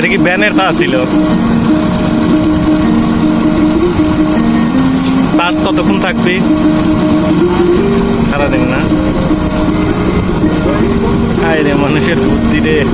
এটা কি ব্যানের তার ছিল? চার্জ কতক্ষণ থাকবে। সারাদিন না। আয় রে, মানুষের বুদ্ধি রে।